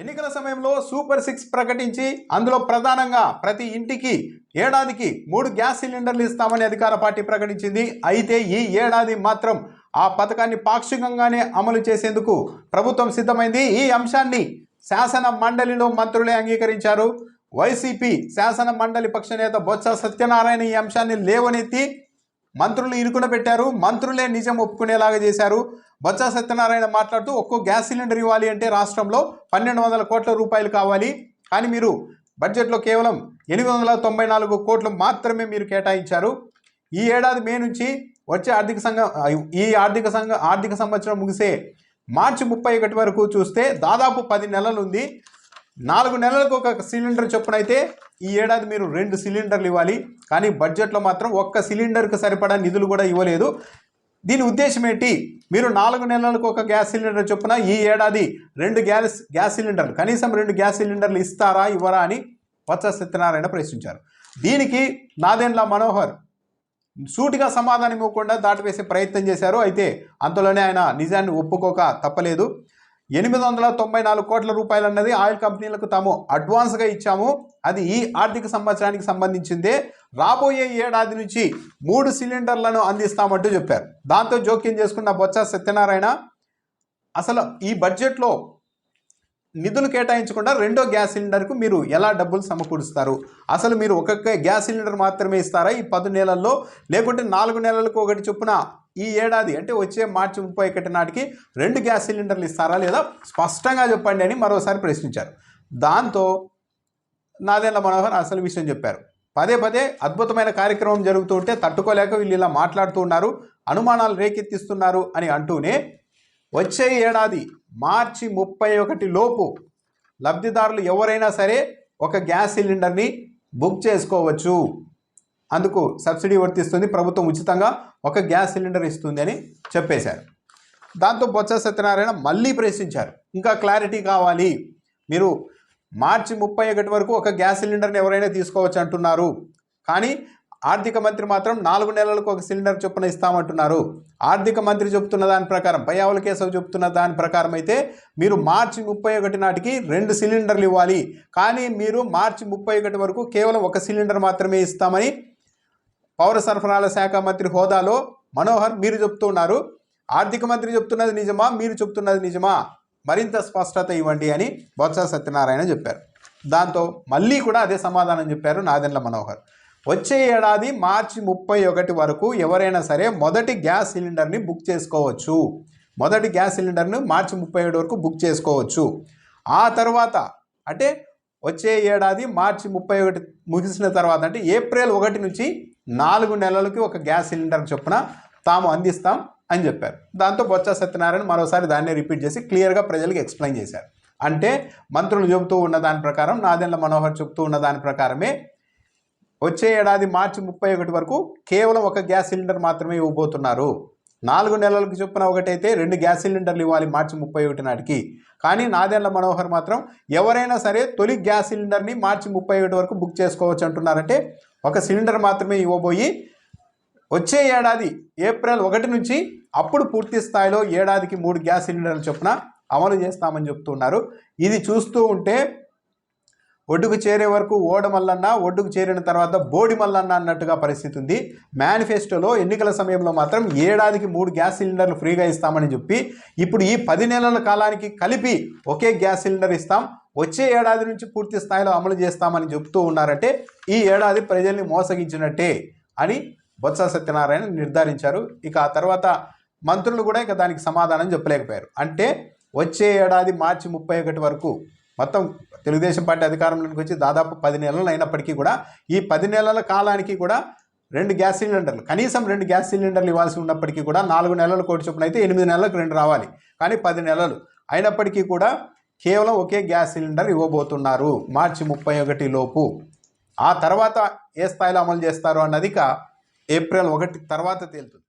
ఎన్నికల సమయంలో super six ప్రకటించి అందులో ప్రధానంగా ప్రతి ఇంటికి ఏడాదికి మూడు గ్యాస్ సిలిండర్లు ఇస్తామని అధికార పార్టీ ప్రకటించింది. అయితే ఈ ఏడాది మాత్రం ఆ పథకాన్ని పాక్షికంగానే అమలు చేసేందుకు ప్రభుత్వం సిద్ధమైంది. ఈ అంశాన్ని శాసన మండలిలో మంత్రులే అంగీకరించారు. వైసీపీ శాసన మండలి పక్ష నేత బొత్స సత్యనారాయణ ఈ అంశాన్ని లేవనెత్తి మంత్రులు ఇరుకున పెట్టారు మంత్రులే నిజం ఒప్పుకునేలాగా చేశారు. బొత్స సత్యనారాయణ మాట్లాడుతూ ఒక్కో గ్యాస్ సిలిండర్ ఇవ్వాలి అంటే రాష్ట్రంలో పన్నెండు వందల కోట్ల రూపాయలు కావాలి. కానీ మీరు బడ్జెట్లో కేవలం ఎనిమిది వందల తొంభై నాలుగు కోట్లు మాత్రమే మీరు కేటాయించారు. ఈ ఏడాది మే నుంచి వచ్చే ఆర్థిక సంఘం ఈ ఆర్థిక సంఘ ఆర్థిక సంవత్సరం ముగిసే మార్చి ముప్పై ఒకటి వరకు చూస్తే దాదాపు పది నెలలు ఉంది. నాలుగు నెలలకు ఒక సిలిండర్ చొప్పున అయితే ఈ ఏడాది మీరు రెండు సిలిండర్లు ఇవ్వాలి. కానీ బడ్జెట్లో మాత్రం ఒక్క సిలిండర్కు సరిపడా నిధులు కూడా ఇవ్వలేదు. దీని ఉద్దేశం ఏంటి? మీరు నాలుగు నెలలకు ఒక గ్యాస్ సిలిండర్ చొప్పున ఈ ఏడాది రెండు గ్యాస్ గ్యాస్ సిలిండర్లు కనీసం రెండు గ్యాస్ సిలిండర్లు ఇస్తారా ఇవ్వరా అని వత్స సత్యనారాయణ ప్రశ్నించారు. దీనికి నాదెండ్ల మనోహర్ సూటిగా సమాధానం ఇవ్వకుండా దాటివేసే ప్రయత్నం చేశారు. అయితే అంతలోనే ఆయన నిజాన్ని ఒప్పుకోక తప్పలేదు. ఎనిమిది వందల తొంభై నాలుగు కోట్ల రూపాయలు అన్నది ఆయిల్ కంపెనీలకు తాము అడ్వాన్స్గా ఇచ్చాము. అది ఈ ఆర్థిక సంవత్సరానికి సంబంధించిందే. రాబోయే ఏడాది నుంచి మూడు సిలిండర్లను అందిస్తామంటూ చెప్పారు. దాంతో జోక్యం చేసుకున్న బొత్స సత్యనారాయణ అసలు ఈ బడ్జెట్లో నిధులు కేటాయించకుండా రెండో గ్యాస్ సిలిండర్కు మీరు ఎలా డబ్బులు సమకూరుస్తారు? అసలు మీరు ఒక్కొక్క గ్యాస్ సిలిండర్ మాత్రమే ఇస్తారా? ఈ పది నెలల్లో లేకుంటే నాలుగు నెలలకు ఒకటి చొప్పున ఈ ఏడాది అంటే వచ్చే మార్చి ముప్పై ఒకటి నాటికి రెండు గ్యాస్ సిలిండర్లు ఇస్తారా లేదా? స్పష్టంగా చెప్పండి అని మరోసారి ప్రశ్నించారు. దాంతో నాదేళ్ళ మనోహర్ అసలు విషయం చెప్పారు. పదే పదే అద్భుతమైన కార్యక్రమం జరుగుతుంటే తట్టుకోలేక వీళ్ళు ఇలా మాట్లాడుతూ ఉన్నారు అనుమానాలు రేకెత్తిస్తున్నారు అని అంటూనే వచ్చే ఏడాది మార్చి ముప్పై ఒకటి లోపు లబ్ధిదారులు ఎవరైనా సరే ఒక గ్యాస్ సిలిండర్ని బుక్ చేసుకోవచ్చు. అందుకు సబ్సిడీ వర్తిస్తుంది. ప్రభుత్వం ఉచితంగా ఒక గ్యాస్ సిలిండర్ ఇస్తుంది అని చెప్పేశారు. దాంతో బొత్స సత్యనారాయణ మళ్ళీ ప్రశ్నించారు. ఇంకా క్లారిటీ కావాలి. మీరు మార్చి ముప్పై ఒకటి వరకు ఒక గ్యాస్ సిలిండర్ని ఎవరైనా తీసుకోవచ్చు అంటున్నారు. కానీ ఆర్థిక మంత్రి మాత్రం నాలుగు నెలలకు ఒక సిలిండర్ చొప్పున ఇస్తామంటున్నారు. ఆర్థిక మంత్రి చెబుతున్న దాని ప్రకారం పయ్యావుల కేశవ్ చెబుతున్న దాని ప్రకారం అయితే మీరు మార్చి ముప్పై ఒకటి నాటికి రెండు సిలిండర్లు ఇవ్వాలి. కానీ మీరు మార్చి ముప్పై ఒకటి వరకు కేవలం ఒక సిలిండర్ మాత్రమే ఇస్తామని పౌర సరఫరాల శాఖ మంత్రి హోదాలో మనోహర్ మీరు చెప్తున్నారు ఆర్థిక మంత్రి చెప్తున్నది నిజమా? మీరు చెప్తున్నది నిజమా? మరింత స్పష్టత ఇవ్వండి అని బొత్స సత్యనారాయణ చెప్పారు. దాంతో మళ్ళీ కూడా అదే సమాధానం చెప్పారు నాదెండ్ల మనోహర్. వచ్చే ఏడాది మార్చి ముప్పై ఒకటి వరకు ఎవరైనా సరే మొదటి గ్యాస్ సిలిండర్ని బుక్ చేసుకోవచ్చు. మొదటి గ్యాస్ సిలిండర్ను మార్చి ముప్పై ఏడు వరకు బుక్ చేసుకోవచ్చు. ఆ తర్వాత అంటే వచ్చే ఏడాది మార్చి ముప్పై ఒకటి ముగిసిన తర్వాత అంటే ఏప్రిల్ ఒకటి నుంచి నాలుగు నెలలకి ఒక గ్యాస్ సిలిండర్ చొప్పున తాము అందిస్తాం అని చెప్పారు. దాంతో బొత్స సత్యనారాయణ మరోసారి దాన్ని రిపీట్ చేసి క్లియర్గా ప్రజలకు ఎక్స్ప్లెయిన్ చేశారు. అంటే మంత్రులు చెబుతూ ఉన్న దాని ప్రకారం నాదెండ్ల మనోహర్ చెబుతూ ఉన్న దాని ప్రకారమే వచ్చే ఏడాది మార్చి ముప్పై ఒకటి వరకు కేవలం ఒక గ్యాస్ సిలిండర్ మాత్రమే ఇవ్వబోతున్నారు. నాలుగు నెలలకు చొప్పున ఒకటైతే రెండు గ్యాస్ సిలిండర్లు ఇవ్వాలి మార్చి ముప్పై ఒకటి నాటికి. కానీ నాదెండ్ల మనోహర్ మాత్రం ఎవరైనా సరే తొలి గ్యాస్ సిలిండర్ని మార్చి ముప్పై ఒకటి వరకు బుక్ చేసుకోవచ్చు అంటున్నారంటే ఒక సిలిండర్ మాత్రమే ఇవ్వబోయి వచ్చే ఏడాది ఏప్రిల్ ఒకటి నుంచి అప్పుడు పూర్తి స్థాయిలో ఏడాదికి మూడు గ్యాస్ సిలిండర్ల చొప్పున అమలు చేస్తామని చెప్తున్నారు. ఇది చూస్తూ ఉంటే ఒడ్డుకు చేరే వరకు ఓడ మల్లన్న ఒడ్డుకు చేరిన తర్వాత బోడి మల్లన్న అన్నట్టుగా పరిస్థితి ఉంది. మేనిఫెస్టోలో ఎన్నికల సమయంలో మాత్రం ఏడాదికి మూడు గ్యాస్ సిలిండర్లు ఫ్రీగా ఇస్తామని చెప్పి ఇప్పుడు ఈ పది నెలల కాలానికి కలిపి ఒకే గ్యాస్ సిలిండర్ ఇస్తాం. వచ్చే ఏడాది నుంచి పూర్తి స్థాయిలో అమలు చేస్తామని చెబుతూ ఉన్నారంటే ఈ ఏడాది ప్రజల్ని మోసగించినట్టే అని బొత్స సత్యనారాయణ నిర్ధారించారు. ఇక ఆ తర్వాత మంత్రులు కూడా ఇక దానికి సమాధానం చెప్పలేకపోయారు. అంటే వచ్చే ఏడాది మార్చి ముప్పై ఒకటి వరకు మొత్తం తెలుగుదేశం పార్టీ అధికారంలోకి వచ్చి దాదాపు పది నెలలు అయినప్పటికీ కూడా ఈ పది నెలల కాలానికి కూడా రెండు గ్యాస్ సిలిండర్లు కనీసం రెండు గ్యాస్ సిలిండర్లు ఇవ్వాల్సి ఉన్నప్పటికీ కూడా నాలుగు నెలల కోటి చొప్పున అయితే ఎనిమిది నెలలకు రెండు రావాలి. కానీ పది నెలలు అయినప్పటికీ కూడా కేవలం ఒకే గ్యాస్ సిలిండర్ ఇవ్వబోతున్నారు మార్చి ముప్పై ఒకటి లోపు. ఆ తర్వాత ఏ స్థాయిలో అమలు చేస్తారో అన్నది ఇక ఏప్రిల్ ఒకటి తర్వాత తేలుతుంది.